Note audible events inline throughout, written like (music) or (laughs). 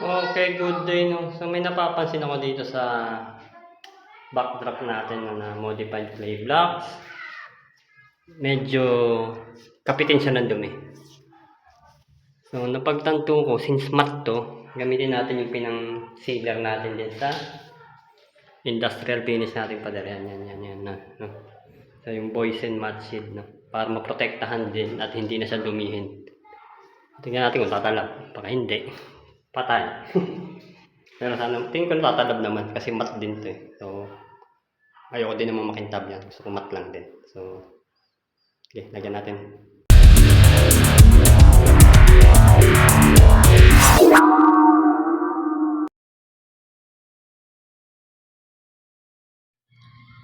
Okay, good day no. So may napapansin ako dito sa backdrop natin na modified clay blocks. Medyo kapitin siya ng dumi. So napagtanto ko, since matte to, gamitin natin yung pinang sealer natin din sa industrial finish natin pa yan, yan, yan, yan, no, no. So yung boys and matte shield, no, para maprotektahan din at hindi na siya dumihin. Tingnan natin kung tatalab. Baka hindi. Patay. (laughs) Pero sana, tingin ko tatalab naman kasi mat din to eh. So, ayoko din naman makintab yan. Gusto ko mat lang din. So, okay, lagyan natin.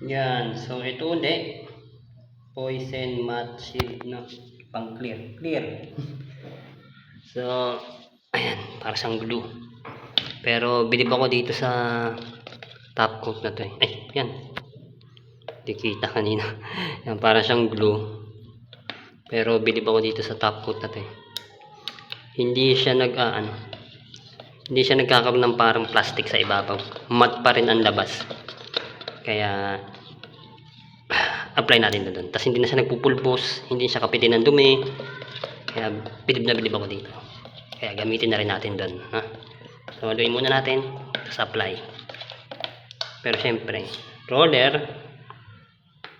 Yan. So, ito ulit. Poison matte shield no. Pang clear. Clear. (laughs) So, ayan, para siyang glue. Pero bilib ako dito sa top coat na to eh. Ay, yan. Hindi kita kanina. (laughs) yan, para siyang glue. Pero bilib ako dito sa top coat na to eh. Hindi siya nag, ah, ano, hindi siya nagkakaroon ng parang plastic sa ibabaw. Matte pa rin ang labas. Kaya, (sighs) apply natin na doon. Tapos hindi na siya nagpupulbos, hindi siya kapitin ng dumi. Kaya bilib na bilib ako dito. Kaya gamitin na rin natin doon. Ha? So, haluin muna natin. Tapos apply. Pero syempre, roller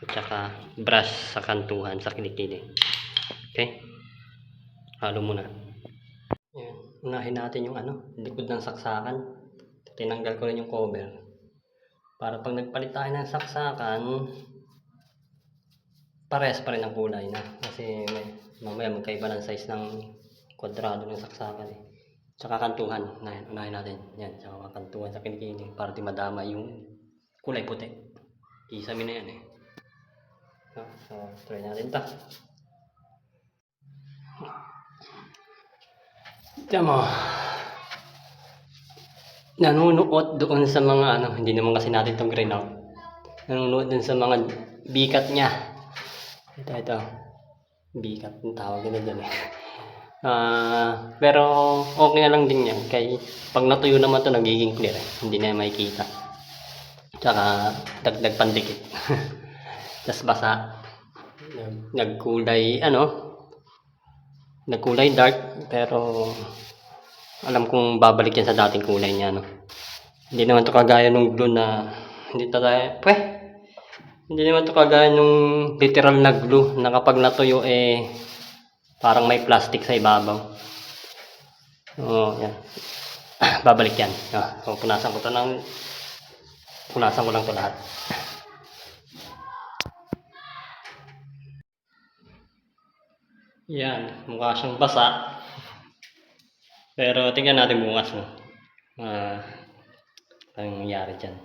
at saka brush sa kantuhan, sa kilikili. Okay? Halo muna. Yan. Unahin natin yung ano, likod ng saksakan. Tinanggal ko rin yung cover. Para pag nagpalit tayo ng saksakan, pares pa rin ang kulay na. Kasi may, mamaya magkaiba ng size ng kwadrado ng saksakan eh. Tsaka kantuhan. Na, unahin natin. Yan. Tsaka kantuhan sa kinikini. Para di madama yung kulay puti. Kisame na yan eh. So, so try natin ta. Tiyan mo. Nanunuot doon sa mga ano, hindi naman kasi natin itong green out. Nanunuot dun sa mga bikat niya. Ito, ito. Bikat tawag nila dyan eh. (laughs) Ah, pero okay na lang din yan. Kay pag natuyo naman to nagiging clear. eh. Hindi na makikita. Tsaka dagdag pandikit. (laughs) Tapos basa. Nag- Nagkulay, ano? Nagkulay dark. Pero alam kong babalik yan sa dating kulay niya, no? Hindi naman to kagaya nung glue na hindi to tayo, pweh, hindi naman to kagaya nung literal na glue na kapag natuyo eh parang may plastic sa ibabaw. Oo, yan. (clears throat) Babalik yan. Ah, so, punasan ko to ng punasan ko lang to lahat. Yan, mukha siyang basa. Pero tingnan natin bukas mo. Ah, anong nangyari dyan.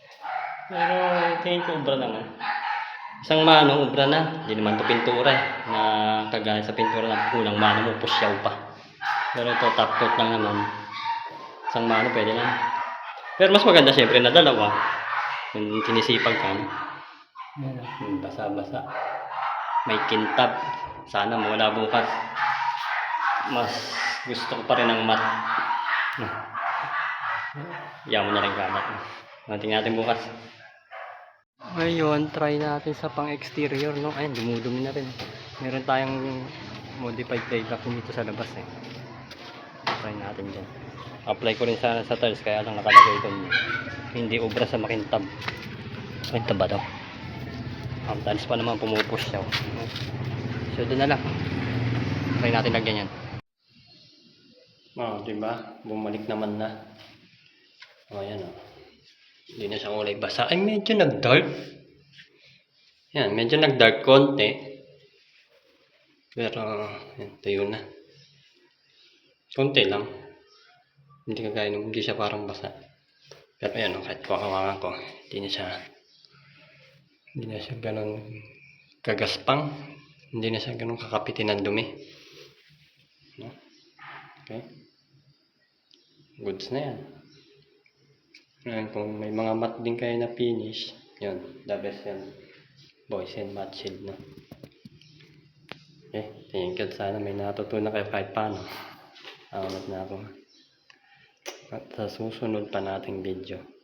(laughs) Pero tingin ko ubra naman. Isang mano, ubra na. Hindi naman to pintura eh. Na kagaya sa pintura na unang mano mo, pusyaw pa. Pero ito, top coat lang naman. Isang mano, pwede lang. Pero mas maganda syempre na dalawa. Kung sinisipag ka. Basa-basa. May kintab. Sana mawala bukas. Mas gusto ko pa rin ng mat. Yaman na rin kalat. Tingnan natin bukas. Ngayon, try natin sa pang-exterior, no? Ayun, dumudumi na rin. Meron tayong modified playground dito sa labas, eh. Try natin dyan. Apply ko rin sana sa tiles, kaya lang nakalagay doon. Hindi obra sa makintab. Makintab ba daw? Ang tiles pa naman pumupush oh. So, doon na lang. Try natin lagyan yan. Oh, di ba? Bumalik naman na. Oh, ayan oh. Hindi na siya kulay basa. Ay, medyo nag-dark. Yan, medyo nag-dark konti. Pero, yan, tuyo na. Konti lang. Hindi kagaya nung, hindi siya parang basa. Pero ayan, oh, kahit kuha ko, hindi na siya, hindi na siya ganun kagaspang. Hindi na siya ganun kakapitin ng dumi. No? Okay. Goods na yan. Ngayon, kung may mga mat din kayo na finish, yun, the best yan. Boys and mat shield, no? Okay, thank you. Sana may natutunan kayo kahit paano. Amat na ako. At sa susunod pa nating video.